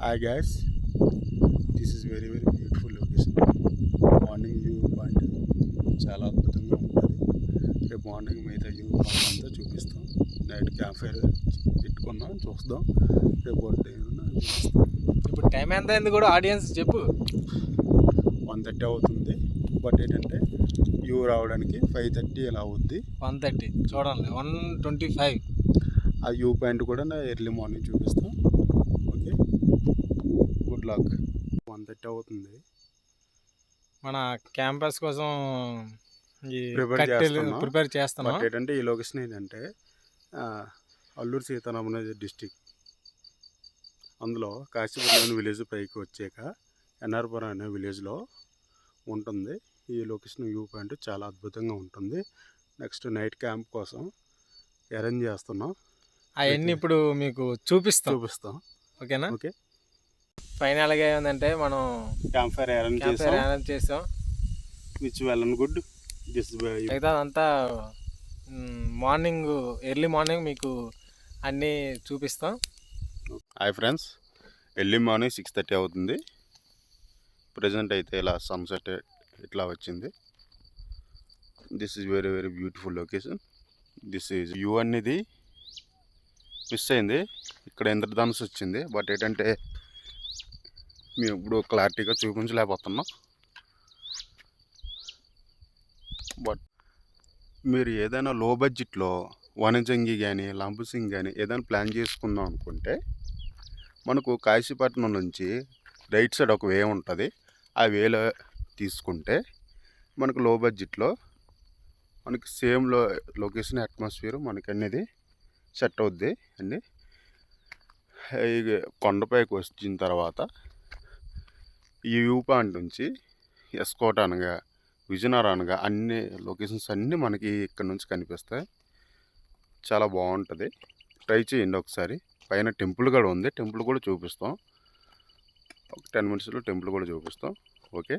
Hi guys this is very very beautiful location morning view point చాలా అద్భుతంగా ఉంటుంది. రేపు మార్నింగ్ మిగతా వ్యూ పాయింట్ అంతా చూపిస్తాం. నైట్ క్యాంప్ ఫైర్ పెట్టుకున్నాం చూస్తాం. రేపు ఇప్పుడు టైం ఎంత అయింది కూడా ఆడియన్స్ చెప్పు. వన్ థర్టీ అవుతుంది. బట్ ఏంటంటే వ్యూ రావడానికి ఫైవ్ థర్టీ ఇలా అవుద్ది. వన్ థర్టీ చూడండి వన్ ట్వంటీ ఫైవ్ ఆ వ్యూ పాయింట్ కూడా ఎర్లీ మార్నింగ్ చూపిస్తాం. గుడ్ లక్ వన్ థర్టీ అవుతుంది. మన క్యాంపస్ కోసం ఈ. ప్రిపేర్ చేస్తున్నాం. బట్ ఏంటంటే ఈ లొకేషన్ ఏంటంటే అల్లూరు సీతారామరాజు డిస్టిక్. అందులో కాశీపురం విలేజ్ పైకి వచ్చాక ఎన్ఆర్పురం అనే విలేజ్లో ఉంటుంది. ఈ లొకేషన్ వ్యూ పాయింట్ చాలా అద్భుతంగా ఉంటుంది. నెక్స్ట్ నైట్ క్యాంప్ కోసం అరేంజ్ చేస్తున్నాం. అవన్నీ ఇప్పుడు మీకు చూపిస్తాం. చూపిస్తాం. ఓకేనా? ఓకే. ఫైనల్గా ఏమందంటే మనం క్యాంప్ ఫైర్ అరేంజ్ క్యాంప్ చేసాం. అరేంజ్ చేసాం. Which well and good this మిగతా అంతా మార్నింగ్ ఎర్లీ మార్నింగ్ మీకు అన్నీ చూపిస్తాం. Hi friends early morning six thirty అవుతుంది. ప్రజెంట్ అయితే ఇలా సన్సెట్ ఇట్లా వచ్చింది. This is very very beautiful location this is view అనేది మిస్ అయింది. ఇక్కడ ఇంద్రధనుసు వచ్చింది. బట్ ఏంటంటే మేము ఇప్పుడు క్లారిటీగా చూపించలేకపోతున్నాం. బట్ మీరు ఏదైనా లో బడ్జెట్లో వనజంగి కానీ లంబసింగ్ కానీ ఏదైనా ప్లాన్ చేసుకుందాం అనుకుంటే మనకు కాశీపట్నం నుంచి రైట్ సైడ్ ఒక వే ఉంటుంది. ఆ వేలో తీసుకుంటే మనకు లో బడ్జెట్లో మనకి సేమ్లో లొకేషన్ అట్మాస్ఫియర్ మనకి అనేది సెట్ అవుద్ది అండి. కొండపైకి వచ్చిన తర్వాత ఈ వ్యూ పాయింట్ నుంచి ఎస్కోట అనగా విజయనగరం అనగా అన్ని లొకేషన్స్ అన్నీ మనకి ఇక్కడ నుంచి కనిపిస్తాయి. చాలా బాగుంటుంది. ట్రై చేయండి ఒకసారి. పైన టెంపుల్ కూడా ఉంది. టెంపుల్ కూడా చూపిస్తాం. ఒక టెన్ మినిట్స్లో టెంపుల్ కూడా చూపిస్తాం. ఓకే?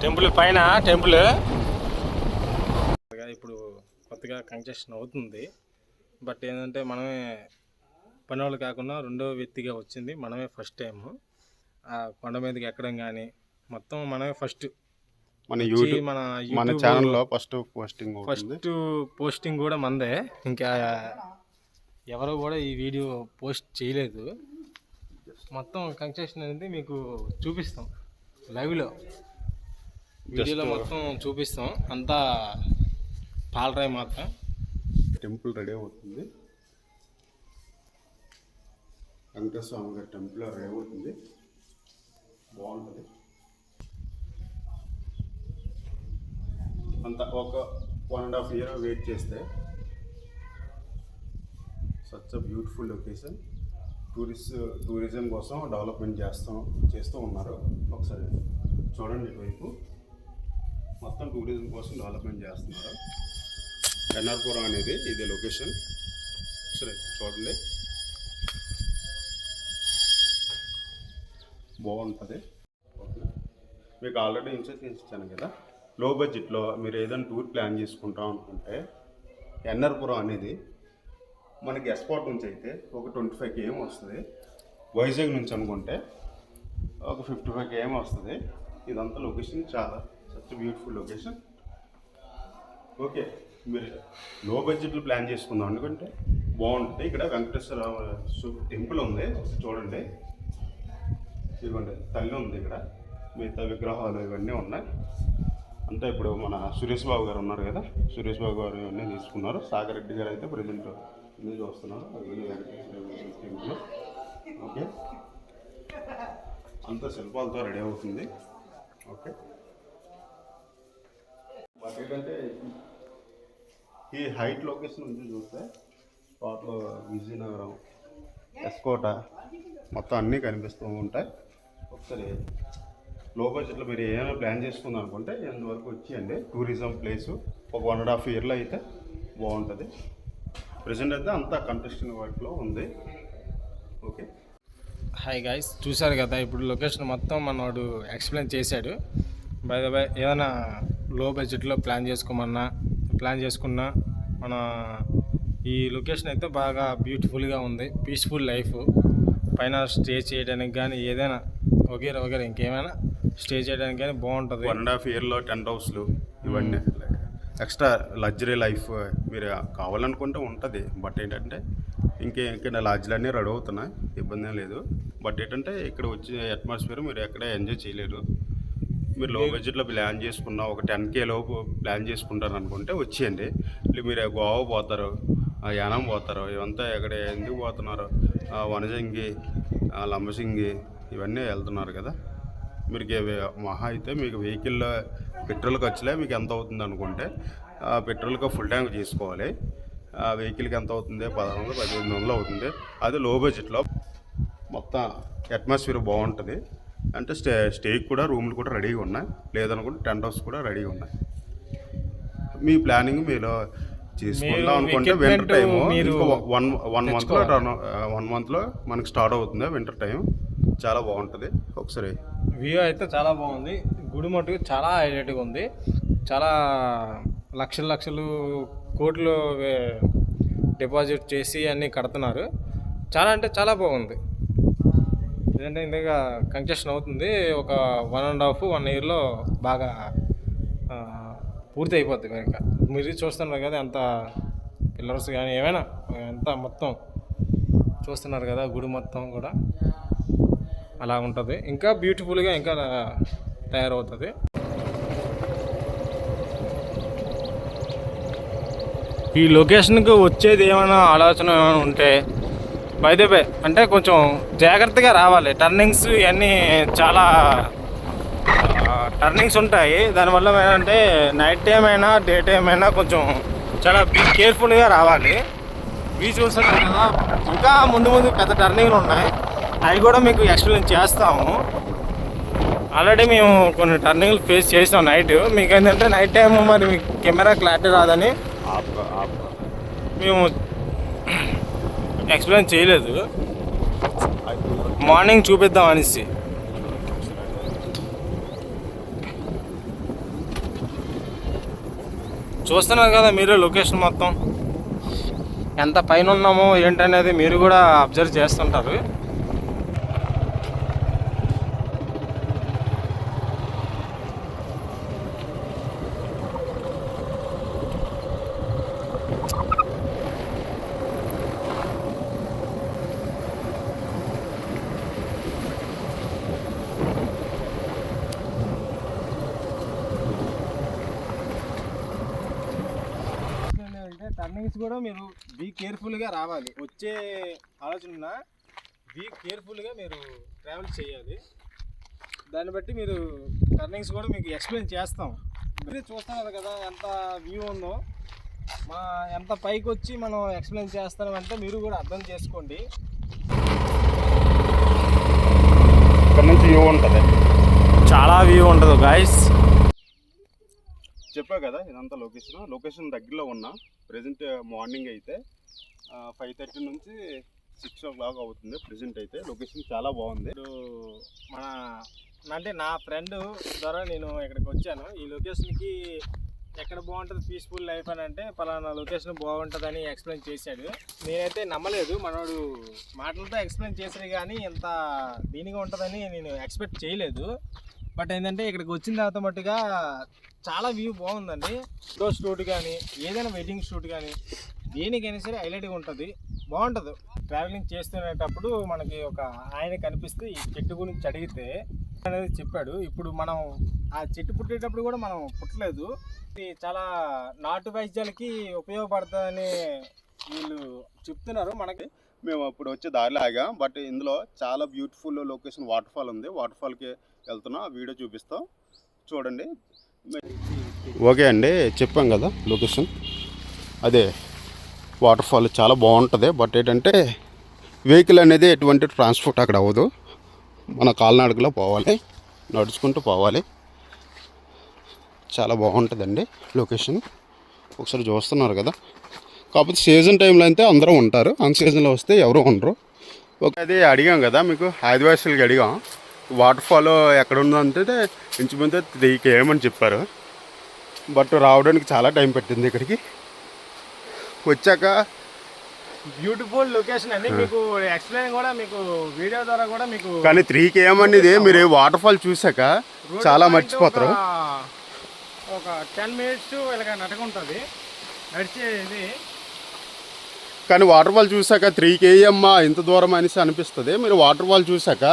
టెంపుల్ పైన టెంపుల్. ఇప్పుడు కొత్తగా కన్స్ట్రక్షన్ అవుతుంది. బట్ ఏంటంటే మనమే పని వాళ్ళు కాకుండా రెండో వ్యక్తిగా వచ్చింది. మనమే ఫస్ట్ టైం ఆ కొండ మీదకి ఎక్కడం కానీ మొత్తం మనమే ఫస్ట్ మన యూట్యూబ్ మన మన ఛానల్లో ఫస్ట్ పోస్టింగ్ ఫస్ట్ పోస్టింగ్ కూడా మందే. ఇంకా ఎవరు కూడా ఈ వీడియో పోస్ట్ చేయలేదు. మొత్తం కన్స్ట్రక్షన్ అనేది మీకు చూపిస్తాం. లైవ్లో వీడియోలో మొత్తం చూపిస్తాం. అంతా పాలరాయి మాత్రం. టెంపుల్ రెడీ అవుతుంది. వెంకటేశ్వర గారి టెంపుల్ రెడీ అవుతుంది. బాగుంటుంది. అంత ఒక one and half year wait చేస్తే such beautiful location tourist tourism కోసం డెవలప్మెంట్ చేస్తాం చేస్తూ ఉన్నారు. ఒకసారి చూడండి ఇటువైపు మొత్తం టూరిజం కోసం డెవలప్మెంట్ చేస్తున్నారు. ఎన్ఆర్పురం అనేది ఇది లొకేషన్ సరే చూడండి. బాగుంటుంది. మీకు ఆల్రెడీ ఇన్సూరెన్స్ ఇచ్చాను కదా. లో బడ్జెట్లో మీరు ఏదైనా టూర్ ప్లాన్ చేసుకుంటాం అనుకుంటే ఎన్ఆర్పురం అనేది మనకి ఎస్పాట్ నుంచి అయితే ఒక ట్వంటీ ఫైవ్ కేఎం వస్తుంది. వైజాగ్ నుంచి అనుకుంటే ఒక ఫిఫ్టీ ఫైవ్ కేఎం వస్తుంది. ఇదంతా లొకేషన్ చాలా సచ్ బ్యూటిఫుల్ లొకేషన్ ఓకే మీరు లో బడ్జెట్లో ప్లాన్ చేసుకుందాం. ఎందుకంటే బాగుంటుంది. ఇక్కడ వెంకటేశ్వర టెంపుల్ ఉంది. చూడండి. ఇదిగోండి. తల్లి ఉంది ఇక్కడ. మిగతా విగ్రహాలు ఇవన్నీ ఉన్నాయి. అంతా ఇప్పుడు మన సురేష్ బాబు గారు ఉన్నారు కదా. సురేష్ బాబు గారు ఇవన్నీ తీసుకున్నారు. సాగర్ రెడ్డి గారు అయితే ప్రజెంట్ ఇది చూస్తున్నారు. Temple okay. అంతా శిల్పాలతో రెడీ అవుతుంది. ఓకే. బట్ ఏంటంటే ఈ హైట్ లొకేషన్ నుంచి చూస్తే టోటల్ విజయనగరం ఎస్కోట మొత్తం అన్నీ కనిపిస్తూ ఉంటాయి. ఒకసారి లో బడ్జెట్లో మీరు ఏమైనా ప్లాన్ చేసుకుందాం అనుకుంటే ఎంతవరకు వచ్చేయండి. టూరిజం ప్లేసు ఒక వన్ అండ్ హాఫ్ ఇయర్లో అయితే బాగుంటుంది. ప్రజెంట్ అయితే అంతా కంటెస్టింగ్ వర్క్లో ఉంది. ఓకే. హాయ్ గాయస్ చూశారు కదా ఇప్పుడు లొకేషన్ మొత్తం మనవాడు ఎక్స్ప్లెయిన్ చేశాడు. బై బై ఏదైనా లో బడ్జెట్లో ప్లాన్ చేసుకోమన్నా? ప్లాన్ చేసుకున్నా. మన ఈ లొకేషన్ అయితే బాగా బ్యూటిఫుల్గా ఉంది. Peaceful life. పైన స్టే చేయడానికి కానీ ఏదైనా వగేరా వగేరా ఇంకేమైనా స్టే చేయడానికి కానీ బాగుంటుంది. వన్ అండ్ హాఫ్ ఇయర్లో టెంట్ హౌస్లు ఇవన్నీ. ఎక్స్ట్రా లగ్జరీ లైఫ్ మీరు కావాలనుకుంటే ఉంటుంది. బట్ ఏంటంటే ఇంకే ఇక్కడ లాడ్జ్లు అన్నీ రెడీ అవుతున్నాయి. ఇబ్బంది లేదు. బట్ ఏంటంటే ఇక్కడ వచ్చే అట్మాస్ఫియర్ మీరు ఎక్కడ ఎంజాయ్ చేయలేరు. మీరు లో బడ్జెట్లో ప్లాన్ చేసుకున్న ఒక టెన్ కే లోపు ప్లాన్ చేసుకుంటారు అనుకుంటే వచ్చేయండి. మీరు గోవా పోతారు యానం పోతారు ఇవంతా ఎక్కడ ఎందుకు పోతున్నారు? వనజంగి లంబసింగి ఇవన్నీ వెళ్తున్నారు కదా. మీరు మహా అయితే మీకు వెహికల్ పెట్రోల్ ఖర్చులే మీకు ఎంత అవుతుంది అనుకుంటే పెట్రోల్కి ఫుల్ ట్యాంక్ చేసుకోవాలి ఆ వెహికల్కి ఎంత అవుతుంది? పదహారు వందలు పదిహేను వందలు అవుతుంది. అది లో బడ్జెట్లో మొత్తం అట్మాస్ఫియర్ బాగుంటుంది. అంటే స్టే స్టేకి కూడా రూమ్లు కూడా రెడీగా ఉన్నాయి. లేదనుకుంటే టెంట్ హౌస్ కూడా రెడీగా ఉన్నాయి. మీ ప్లానింగ్ మీరు చేసుకుందాం అనుకుంటే వింటర్ టైం వన్ వన్ మంత్లో వన్ మంత్లో మనకి స్టార్ట్ అవుతుంది వింటర్ టైం చాలా బాగుంటుంది. ఒకసారి వ్యూ అయితే చాలా బాగుంది. గుడి మట్టుకు చాలా హైలైట్గా ఉంది. చాలా లక్షలు లక్షలు కోట్లు డిపాజిట్ చేసి అన్నీ కడుతున్నారు. చాలా అంటే చాలా బాగుంది. ఏంటంటే ఇందాక కన్స్ట్రక్షన్ అవుతుంది. ఒక వన్ అండ్ హాఫ్ వన్ ఇయర్లో బాగా పూర్తి అయిపోద్ది ఇంకా. మీరు చూస్తున్నారు కదా ఎంత పిల్లర్స్ కానీ ఏమైనా ఎంత మొత్తం చూస్తున్నారు కదా గుడి మొత్తం కూడా. అలా ఉంటుంది. ఇంకా బ్యూటిఫుల్గా ఇంకా తయారవుతుంది. ఈ లొకేషన్కి వచ్చేది ఏమైనా ఆలోచన ఏమైనా ఉంటే బై అంటే కొంచెం జాగ్రత్తగా రావాలి. టర్నింగ్స్ ఇవన్నీ చాలా టర్నింగ్స్ ఉంటాయి. దానివల్ల ఏంటంటే నైట్ టైం అయినా డే టైం అయినా కొంచెం చాలా కేర్ఫుల్గా రావాలి. ఇవి చూసారు కదా. ఇంకా ముందు ముందు పెద్ద టర్నింగ్లు ఉన్నాయి. అవి కూడా మీకు ఎక్స్ప్లెయిన్ చేస్తాము. ఆల్రెడీ మేము కొన్ని టర్నింగ్లు ఫేస్ చేసాం నైట్ మీకు ఏంటంటే నైట్ టైం మరి మీకు కెమెరా క్లారిటీ రాదని మేము ఎక్స్ప్లెయిన్ చేయలేదు. మార్నింగ్ చూపిద్దాం అనేసి. చూస్తున్నారు కదా మీరు లొకేషన్ మొత్తం. ఎంత పైన ఉన్నామో ఏంటనేది మీరు కూడా అబ్జర్వ్ చేస్తుంటారు. టర్నింగ్స్ కూడా మీరు బీ కేర్ఫుల్గా రావాలి. వచ్చే ఆలోచన బీ కేర్ఫుల్గా మీరు ట్రావెల్ చేయాలి. దాన్ని బట్టి మీరు టర్నింగ్స్ కూడా మీకు ఎక్స్ప్లెయిన్ చేస్తాం. మీరే చూస్తున్నారు కదా ఎంత వ్యూ ఉందో. మా ఎంత పైకి వచ్చి మనం ఎక్స్ప్లెయిన్ చేస్తామంటే మీరు కూడా అర్థం చేసుకోండి. ఇక్కడ నుంచి వ్యూ ఉంటుంది. చాలా వ్యూ ఉంటుంది గాయస్ చెప్పా కదా ఇదంతా లొకేషన్. లొకేషన్ దగ్గరలో ఉన్నా ప్రజెంట్ మార్నింగ్ అయితే ఫైవ్ థర్టీ నుంచి సిక్స్ ఓ క్లాక్ అవుతుంది ప్రజెంట్ అయితే. లొకేషన్ చాలా బాగుంది. మన అంటే నా ఫ్రెండ్ ద్వారా నేను ఇక్కడికి వచ్చాను. ఈ లొకేషన్కి ఎక్కడ బాగుంటుంది పీస్ఫుల్ లైఫ్ అని అంటే పలానా లొకేషన్ బాగుంటుందని ఎక్స్ప్లెయిన్ చేశాడు. నేనైతే నమ్మలేదు. మనోడు మాటలతో ఎక్స్ప్లెయిన్ చేశాడు కానీ ఇంత దీనిగా ఉంటుందని నేను ఎక్స్పెక్ట్ చేయలేదు. బట్ ఏంటంటే ఇక్కడికి వచ్చిన తర్వాత మట్టుగా చాలా వ్యూ బాగుందండి. ఫోటో షూట్ కానీ ఏదైనా వెడ్డింగ్ షూట్ కానీ దేనికైనా సరే హైలైట్గా ఉంటుంది. బాగుంటుంది. ట్రావెలింగ్ చేస్తునేటప్పుడు మనకి ఒక ఆయన కనిపిస్తే ఈ చెట్టు గురించి అడిగితే అనేది చెప్పాడు. ఇప్పుడు మనం ఆ చెట్టు పుట్టేటప్పుడు కూడా మనం పుట్టలేదు. ఇది చాలా నాటు వైద్యాలకి ఉపయోగపడుతుందని వీళ్ళు చెప్తున్నారు మనకి. మేము అప్పుడు వచ్చే దారిలాగా బట్ ఇందులో చాలా బ్యూటిఫుల్ లొకేషన్ వాటర్ ఫాల్ ఉంది. వాటర్ ఫాల్కి వెళ్తున్నాం ఆ వీడియో చూపిస్తాం. చూడండి. ఓకే అండి చెప్పాం కదా లొకేషన్. అదే వాటర్ ఫాల్ చాలా బాగుంటుంది బట్ ఏంటంటే వెహికల్ అనేది ఎటువంటి ట్రాన్స్పోర్ట్ అక్కడ అవ్వదు. మన కాలినడకలో పోవాలి నడుచుకుంటూ పోవాలి. చాలా బాగుంటుందండి లొకేషన్. ఒకసారి చూస్తున్నారు కదా. కాకపోతే సీజన్ టైంలో అయితే అందరూ ఉంటారు. అన్ సీజన్లో వస్తే ఎవరు ఉండరు. ఒక అది అడిగాం కదా మీకు ఆదివాసీలకి అడిగాం. వాటర్ ఫాల్ ఎక్కడ ఉందంటే ఇంచుమించు త్రీ కేఎం అని చెప్పారు. బట్ రావడానికి చాలా టైం పట్టింది ఇక్కడికి. వచ్చాక బ్యూటిఫుల్ లొకేషన్ అండి. మీకు ఎక్స్ప్లెయిన్ కూడా మీకు వీడియో ద్వారా కూడా మీకు కానీ త్రీ కేఎం అనేది మీరు వాటర్ ఫాల్ చూసాక చాలా మర్చిపోతారు. ఒక- టెన్ మినిట్స్ ఇలాగ నడకుంటుంది. నడిచేది కానీ వాటర్ ఫాల్ చూసాక త్రీ కేఎమ్మా ఇంత దూరం అనేసి అనిపిస్తుంది. మీరు వాటర్ ఫాల్ చూసాక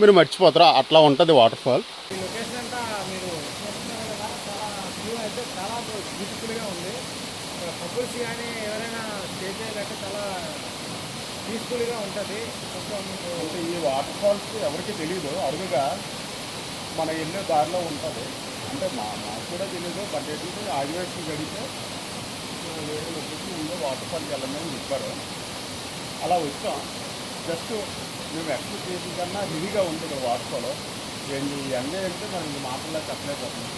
మీరు మర్చిపోతారు? అట్లా ఉంటుంది వాటర్ ఫాల్. ఈ పీస్ఫుల్గా ఉంటుంది ఈ వాటర్ ఫాల్స్ ఎవరికి తెలియదు అరుదుగా మన వెళ్ళే దారిలో ఉంటుంది. అంటే మా మాకు కూడా తెలియదు బట్ ఏంటంటే ఆదివాసీ గడితే వేరే లొకేషన్ ఉందో వెళ్ళమని చెప్పారు. అలా వచ్చాం. జస్ట్ మేము ఎక్స్పెక్ట్ చేసిన కన్నా హెవీగా ఉంటుంది వాటర్ ఫాల్. ఏంటి ఎంజాయ్ అంటే మనం మాటల్లో చెప్పలేకపోతున్నాం.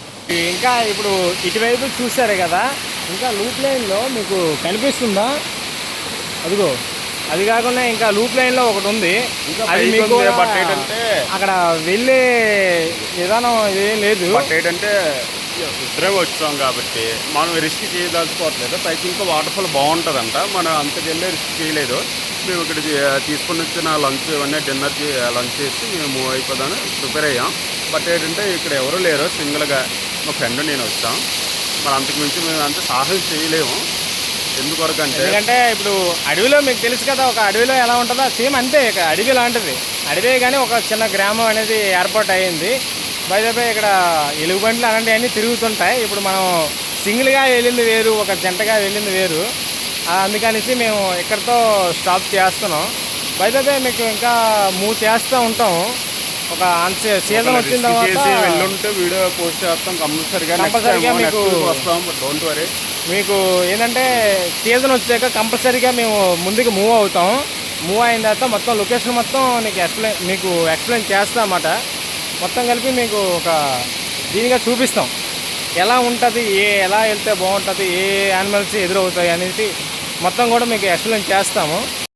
ఇంకా ఇప్పుడు ఇటువైపు చూసారు కదా ఇంకా లూప్ లైన్లో మీకు కనిపిస్తుందా? అదిగో అది కాకుండా ఇంకా లూప్ లైన్లో ఒకటి ఉంది. అది మీకు ఉంది, అక్కడ వెళ్ళే విధానం ఏం లేదు. బట్ ఏంటంటే ఇద్దరే వచ్చాం కాబట్టి మనం రిస్క్ చేయదలుచుకోవట్లేదు. పైకి ఇంకా వాటర్ఫాల్ బాగుంటుందంట. మనం అంతకెళ్ళి రిస్క్ చేయలేదు. మేము ఇక్కడ తీసుకుని తీసుకొని వచ్చిన లంచ్ ఇవన్నీ డిన్నర్ లంచ్ చేసి మేము మూవ్ అయిపోదామని ప్రిపేర్ అయ్యాం. బట్ ఏంటంటే ఇక్కడ ఎవరు లేరు. సింగిల్గా మా ఫ్రెండ్ నేను వచ్చాం. మరి అంతకు మించి మేము అంత సాహసం చేయలేము. ఎందుకొరకు అంటే ఎందుకంటే ఇప్పుడు అడవిలో మీకు తెలుసు కదా ఒక అడవిలో ఎలా ఉంటుందో సేమ్ అంతే ఇక. అడవి లాంటిది. అడవే కానీ ఒక చిన్న గ్రామం అనేది ఏర్పాటు అయ్యింది బయటపై ఇక్కడ ఎలుగుబంట్లు అలాంటివన్నీ తిరుగుతుంటాయి. ఇప్పుడు మనం సింగిల్గా వెళ్ళింది వేరు ఒక జంటగా వెళ్ళింది వేరు. అందుకనేసి మేము ఇక్కడితో స్టాప్ చేస్తున్నాం. బయటపై మీకు ఇంకా మూవ్ చేస్తూ ఉంటాం. ఒక సీజన్ వచ్చిన తర్వాత వెళ్ళుంటే వీడియో పోస్ట్ చేస్తాం కంపల్సరీగా కంపల్సరీగా మీకు- వస్తాం డోంట్ వరీ మీకు ఏంటంటే సీజన్ వచ్చాక కంపల్సరీగా మేము ముందుకు మూవ్ అవుతాం. మూవ్ అయిన తర్వాత మొత్తం లొకేషన్ మొత్తం నీకు ఎక్స్ప్లెయిన్ మీకు ఎక్స్ప్లెయిన్ చేస్తామన్నమాట మొత్తం కలిపి మీకు ఒక దీనిగా చూపిస్తాం. ఎలా ఉంటుంది ఏ ఎలా వెళ్తే బాగుంటుంది ఏ యానిమల్స్ ఎదురవుతాయి అనేసి మొత్తం కూడా మీకు ఎక్స్ప్లెయిన్ చేస్తాము.